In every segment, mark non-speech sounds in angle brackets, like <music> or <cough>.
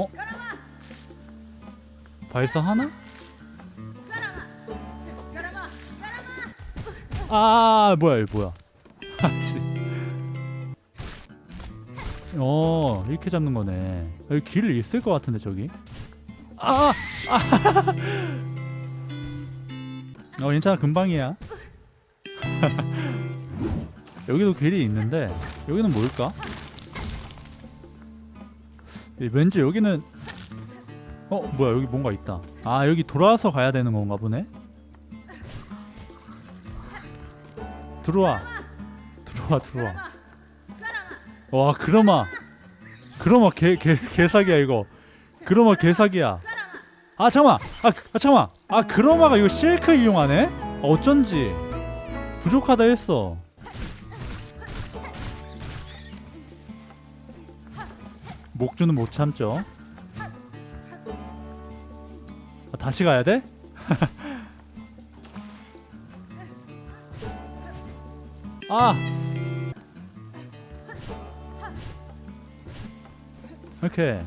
어? 발사하나? 아 뭐야 이거 뭐야 <laughs> 아치 어 이렇게 잡는 거네 여기 길 있을 것 같은데 저기 아! 아! <laughs> 어 괜찮아 금방이야 <laughs> 여기도 길이 있는데 여기는 뭘까? 예, 왠지 여기는 어 뭐야 여기 뭔가 있다. 아 여기 돌아서 가야 되는 건가 보네? 들어와. 들어와 들어와. 와 그러마. 그러마 개, 개, 개사기야 이거. 그러마 개사기야. 아 잠깐만. 아, 아 잠깐만. 아 그러마가 이거 실크 이용하네? 어쩐지. 부족하다 했어 목주는 못 참죠. 아, 다시 가야 돼? <laughs> 아! 이렇게.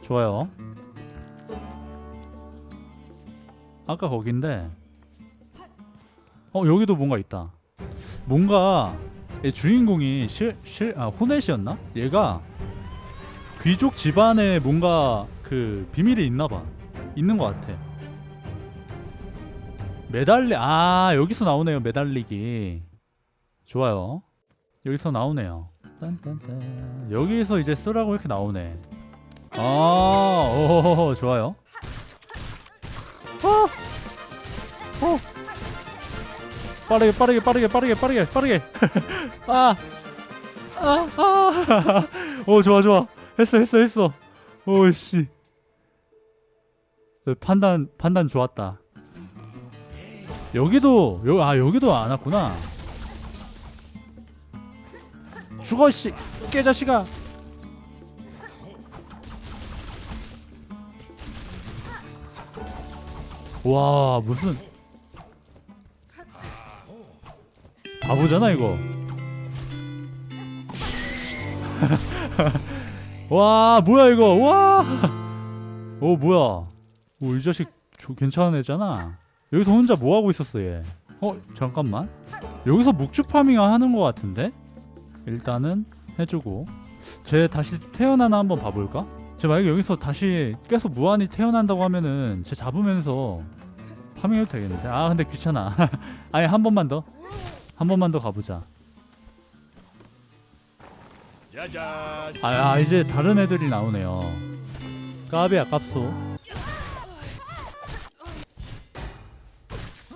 좋아요. 아까 거긴데. 어 여기도 뭔가 있다. 뭔가 이 주인공이 실, 실, 아, 호넷이었나? 얘가 귀족 집안에 뭔가 그 비밀이 있나봐 있는 것 같아 매달리 아 여기서 나오네요 매달리기 좋아요 여기서 나오네요 딴딴딴 여기서 이제 쓰라고 이렇게 나오네 아 오 좋아요 어! 어! 빠르게 빠르게 빠르게 빠르게 빠르게 빠르게 <laughs> 아! 아! 아! <laughs> 오 좋아 좋아 했어 했어 했어. 오씨. 판단 판단 좋았다. 여기도 여, 아 여기도 안 왔구나. 죽어 씨. 깨자식아. 와 무슨. 바보잖아 이거 <laughs> 와 뭐야 이거? 와오 <laughs> 뭐야? 오이 자식 저 괜찮은 애잖아. 여기서 혼자 뭐 하고 있었어 얘? 어 잠깐만. 여기서 묵죽 파밍 하는 것 같은데? 일단은 해주고. 쟤 다시 태어나나 한번 봐볼까? 쟤 만약에 여기서 다시 계속 무한히 태어난다고 하면은 쟤 잡으면서 파밍해도 되겠는데? 아 근데 귀찮아. <laughs> 아예 한 번만 더. 한 번만 더 가보자 아, 아 이제 다른 애들이 나오네요. 까비 아깝소.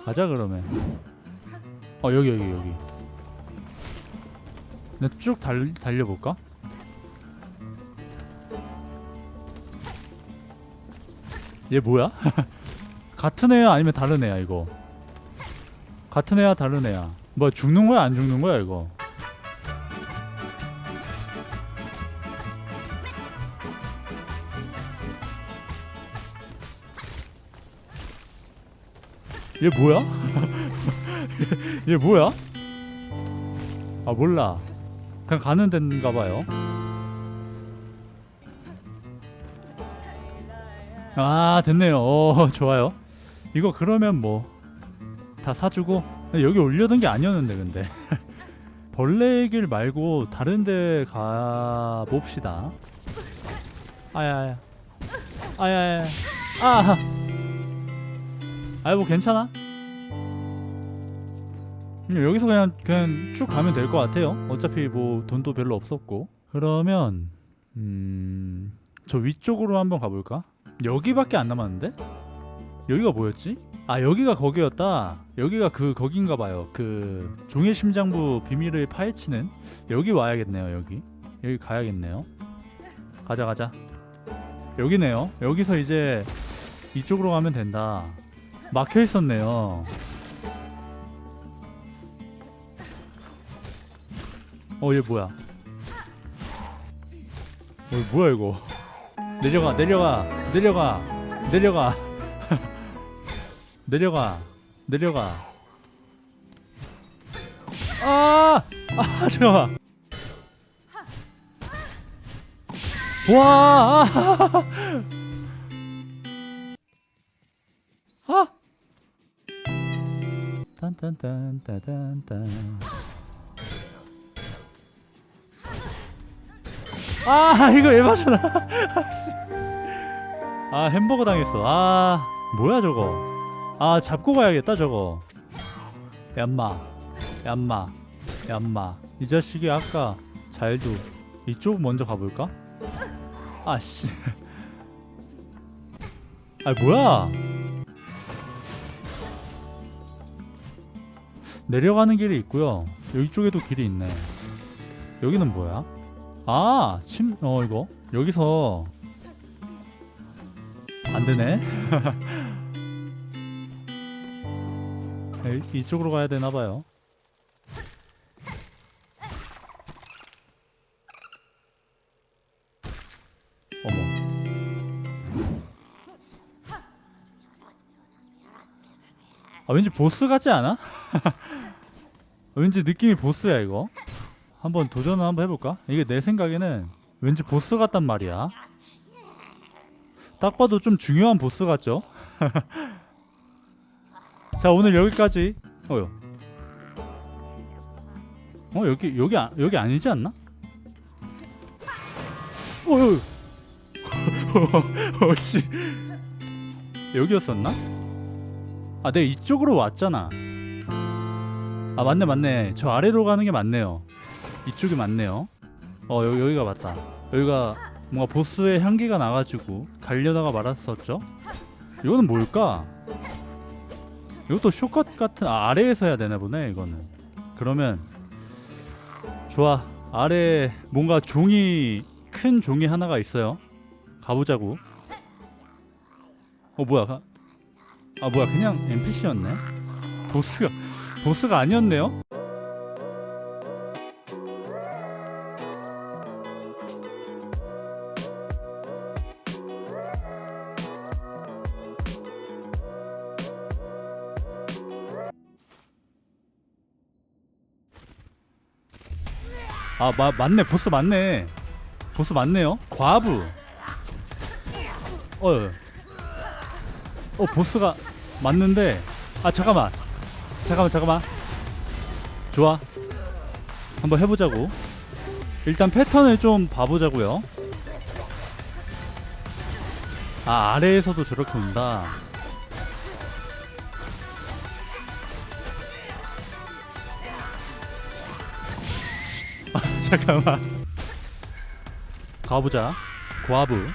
가자 그러면. 어 여기 여기 여기. 내가 쭉 달, 달려볼까? 얘 뭐야? <laughs> 같은 애야 아니면 다른 애야 이거? 같은 애야 다른 애야? 뭐 죽는 거야 안 죽는 거야 이거 얘 뭐야? <laughs> 얘 뭐야? 아 몰라. 그냥 가는 데인가 봐요. 아 됐네요. 어 <laughs> 좋아요. 이거 그러면 뭐 다 사주고. 여기 올려둔 게 아니었는데 근데. <laughs> 벌레 길 말고 다른 데 가봅시다. 아야야. 아야야. 아 아이 뭐 괜찮아 음, 여기서 그냥 그냥 쭉 가면 될 것 같아요. 어차피 뭐 돈도 별로 없었고. 그러면 음, 저 위쪽으로 한번 가볼까? 여기밖에 안 남았는데? 여기가 뭐였지? 아 여기가 거기였다. 여기가 그 거긴가 봐요. 그 종의 심장부 비밀을 파헤치는 여기 와야겠네요. 여기 여기 가야겠네요. 가자 가자. 여기네요. 여기서 이제 이쪽으로 가면 된다. 막혀 있었네요. 어 얘 뭐야? 어 뭐야 이거? 내려가 내려가 내려가 내려가 <laughs> 내려가 내려가 아! 아 잠깐만 와! 아! 딴딴딴따단딴 아 이거 왜 맞아나 아씨. 아 햄버거 당했어. 아 뭐야 저거? 아 잡고 가야겠다 저거. 얌마 얌마 얌마. 이 자식이 아까 잘도 이쪽 먼저 가볼까? 아씨. 아 뭐야 내려가는 길이 있고요 여기 쪽에도 길이 있네 여기는 뭐야? 아, 침, 어, 이거. 여기서. 안 되네. <laughs> 이- 이쪽으로 가야 되나봐요. 아, 왠지 보스 같지 않아? <laughs> 왠지 느낌이 보스야, 이거. 한번 도전을 한번 해볼까? 이게 내 생각에는 왠지 보스 같단 말이야. 딱 봐도 좀 중요한 보스 같죠? <laughs> 자 오늘 여기까지. 어요. 어 여기 여기 아, 여기 아니지 않나? 어유. <laughs> 어씨. 여기였었나? 아, 내가 이쪽으로 왔잖아. 아 맞네 맞네. 저 아래로 가는 게 맞네요. 이쪽이 맞네요. 어 여기 여기가 맞다. 여기가 뭔가 보스의 향기가 나가지고 가려다가 말았었죠. 이거는 뭘까? 이것도 쇼컷 같은 아, 아래에서 해야 되나 보네 이거는. 그러면 좋아 아래 뭔가 종이 큰 종이 하나가 있어요. 가보자고. 어 뭐야? 가- 아 뭐야 그냥 NPC였네. 보스가 보스가 아니었네요. 아, 마, 맞네. 보스 맞네. 보스 맞네요. 과부. 어. 어, 보스가 맞는데. 아, 잠깐만. 잠깐만, 잠깐만. 좋아. 한번 해보자고. 일단 패턴을 좀 봐보자고요. 아, 아래에서도 저렇게 온다. <laughs> 아, 잠깐만. 가보자. 과부.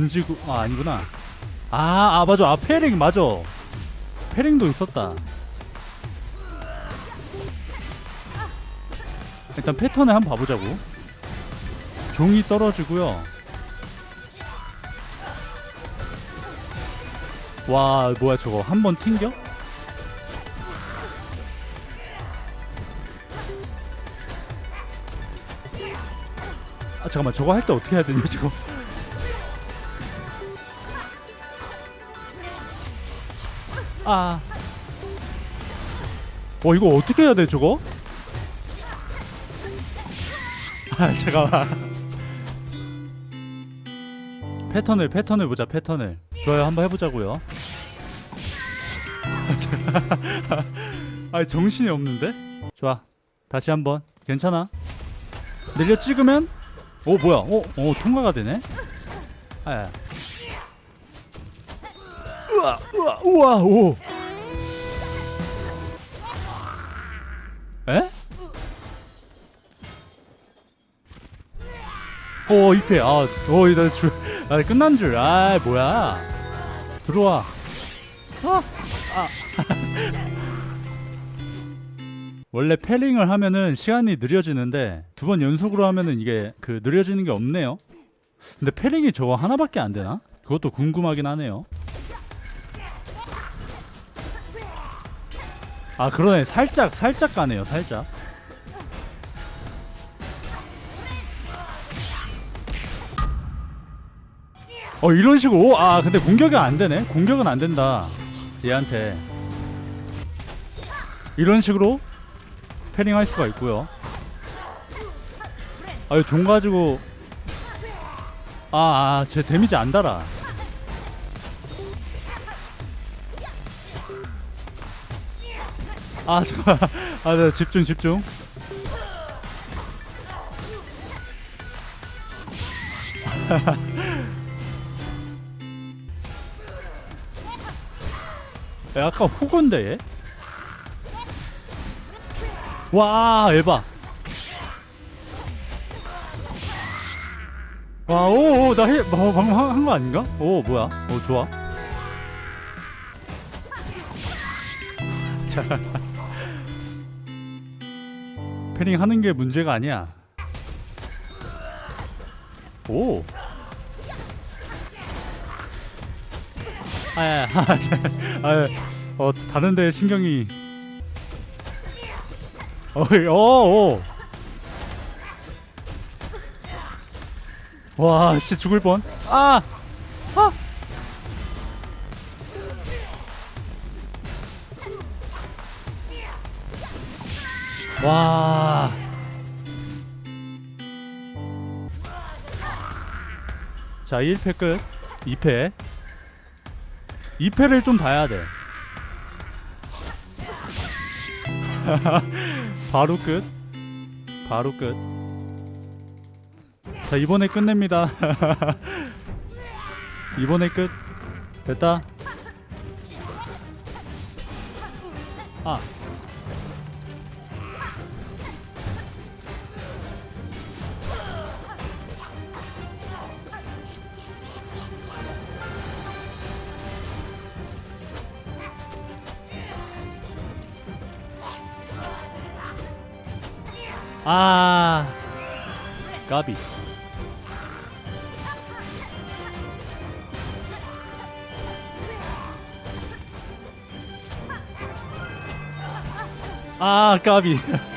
던지고 아 아니구나. 아, 아 맞아. 아 페링 맞아. 페링도 있었다. 일단 패턴을 한번 봐보자고. 종이 떨어지고요. 와 뭐야 저거 한 번 튕겨? 아 잠깐만 저거 할 때 어떻게 해야 되냐 저거 아. 어 이거 어떻게 해야 돼 저거? <laughs> 아 잠깐만. 패턴을 패턴을 보자 패턴을. 좋아요 한번 해보자고요. 아, 정신이 없는데? 좋아. 다시 한번. 괜찮아? 내려 찍으면? 오 뭐야? 오, 오 통과가 되네? 아 우와 우와 우와 오 에? 오 이패 아어 이나 줄 아, 끝난 줄아 뭐야 들어와 아, 아. <laughs> 원래 패링을 하면은 시간이 느려지는데 두 번 연속으로 하면은 이게 그 느려지는 게 없네요. 근데 패링이 저거 하나밖에 안 되나? 그것도 궁금하긴 하네요. 아 그러네 살짝 살짝 가네요 살짝. 어 이런 식으로 아 근데 공격이 안 되네 공격은 안 된다 얘한테 이런 식으로 패링 할 수가 있고요. 아유 종 가지고 아, 아, 제 데미지 안 달아. 아, 잠깐. 아, 네, 집중, 집중. <laughs> 약간 후건데 얘? 와 에바 와, 오, 뭐, 방금 한 거 아닌가? 오, 뭐야? 오, 좋아. <laughs> 자. 패링 하는 게 문제가 아니야. 오. 아, <laughs> 아, 아, 어, 다른 데 신경이. 어, 어, 어. 와, 씨 죽을 뻔. 아! 아! 와. 자, 1패 끝. 2패. 2패를 좀 봐야 돼. <laughs> 바로 끝. 바로 끝. 자 이번에 끝냅니다 <laughs> 이번에 끝 됐다 아 아, 까비. 아 까비 <laughs>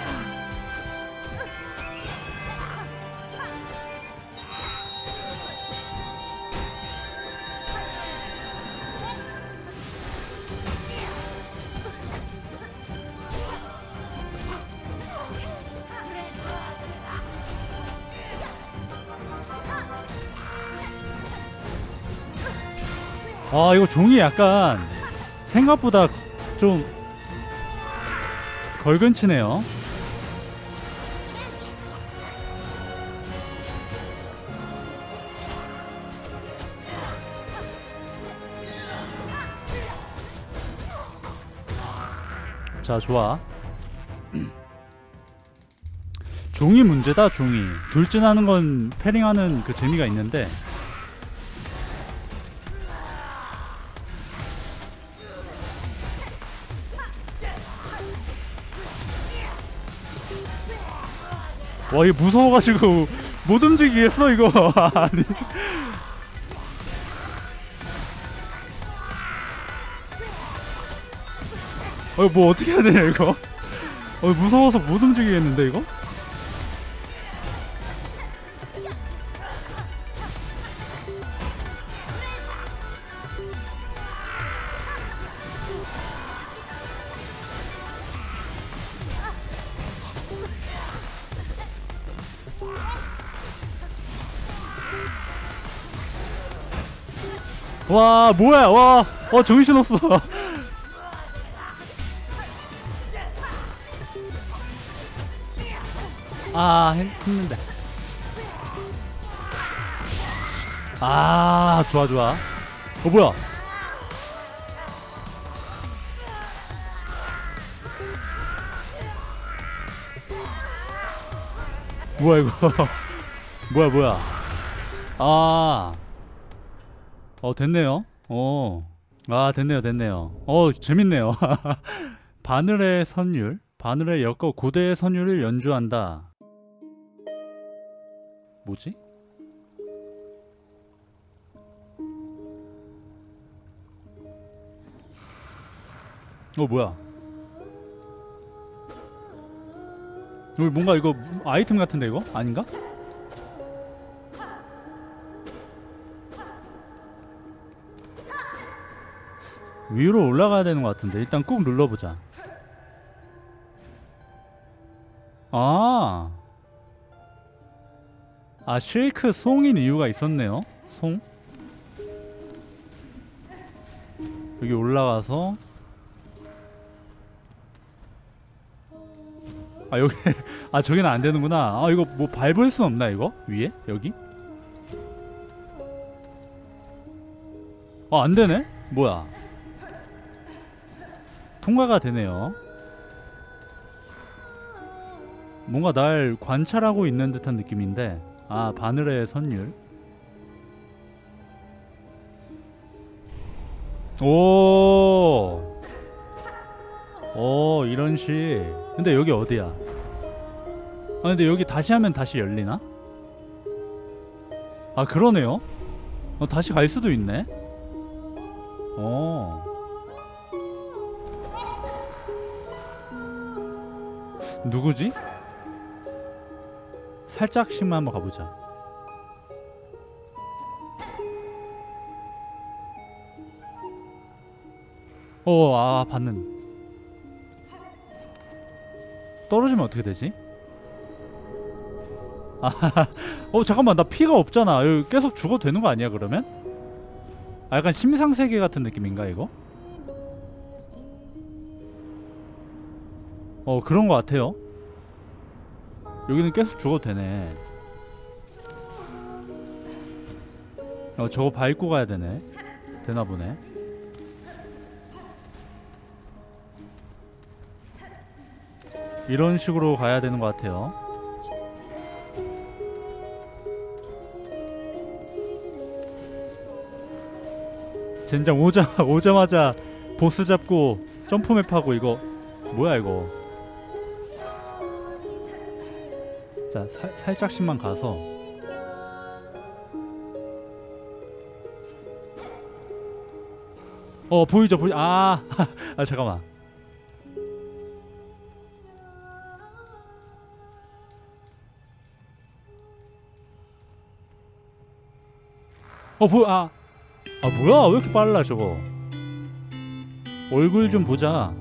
종이 약간 생각보다 좀 걸근치네요. 자, 좋아. <clears throat> 종이 문제다, 종이. 돌진하는 건 패링하는 그 재미가 있는데 와, 이거 무서워가지고 못 움직이겠어, 이거. <laughs> 아니. 어, 뭐 어떻게 해야 되냐, 이거? 어, 무서워서 못 움직이겠는데, 이거? 와, 뭐야, 와, 어, 정신없어. 아, 했- 했는데. 아, 좋아, 좋아. 어, 뭐야? 뭐야, 이거. <laughs> 뭐야, 뭐야. 아. 어, 됐네요. 어. 아, 됐네요, 됐네요. 어, 재밌네요. <laughs> 바늘의 선율, 바늘의 역과 고대의 선율을 연주한다. 뭐지? 어 뭐야? 여기 뭔가 이거 아이템 같은데 이거 아닌가? 위로 올라가야 되는 것 같은데 일단 꾹 눌러보자. 아. 아, 실크 송인 이유가 있었네요. 송. 여기 올라가서 아, 여기 <laughs> 아, 저기는 안 되는구나. 아, 이거 뭐 밟을 수 없나 이거? 위에? 여기? 아, 안 되네. 뭐야? 통과가 되네요. 뭔가 날 관찰하고 있는 듯한 느낌인데 아 바늘의 선율. 오, 오 이런 식 근데 여기 어디야? 아 근데 여기 다시 하면 다시 열리나? 아 그러네요. 어, 다시 갈 수도 있네. 어 누구지? 살짝씩만 한번 가보자. 어, 아, 받는. 떨어지면 어떻게 되지? <laughs> 아, 어, 잠깐만, 나 피가 없잖아. 여기 계속 죽어도 되는 거 아니야, 그러면? 아, 약간 심상 세계 같은 느낌인가, 이거? 어, 그런 거 같아요. 여기는 계속 죽어도 되네. 어 저거 밟고 가야 되네. 되나 보네. 이런 식으로 가야 되는 것 같아요. 젠장 오자 <laughs> 오자마자 보스 잡고 점프맵 하고 이거 뭐야 이거? 자 살, 살짝씩만 가서. 어 보이죠? 보이 아, <laughs> 아 잠깐만. 어 보여 아, 아 뭐야? 왜 이렇게 빨라 저거? 얼굴 좀 보자.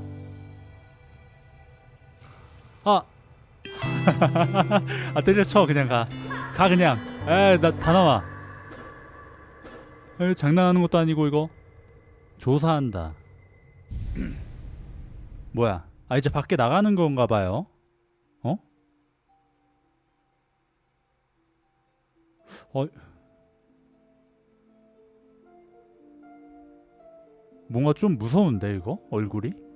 아 아 때려쳐 그냥 가. 가 그냥. 에나 다 나와. 에 장난하는 것도 아니고 이거. 조사한다. <clears throat> 뭐야? 아 이제 밖에 나가는 건가 봐요. 어? 어? 뭔가 좀 무서운데 이거 얼굴이?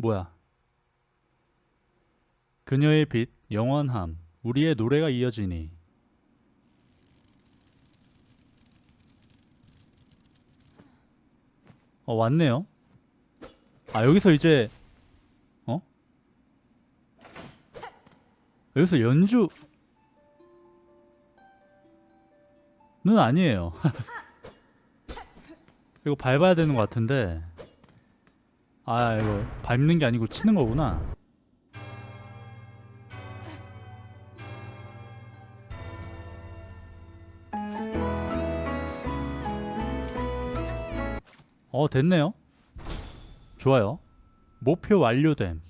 뭐야? 그녀의 빛, 영원함, 우리의 노래가 이어지니. 어, 왔네요. 아, 여기서 이제, 어? 여기서 연주, 는 아니에요. <laughs> 이거 밟아야 되는 것 같은데. 아 이거 밟는 게 아니고 치는 거구나. 어 됐네요. 좋아요. 목표 완료됨.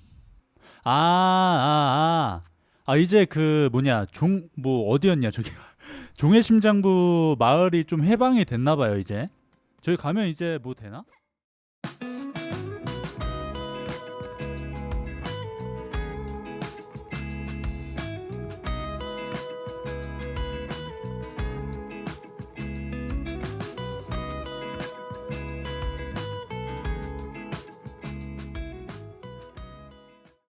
아, 아, 아. 아, 이제 그 뭐냐, 종, 뭐 어디였냐, 저기. <laughs> 종의 심장부 마을이 좀 해방이 됐나 봐요, 이제. 저기 가면 이제 뭐 되나?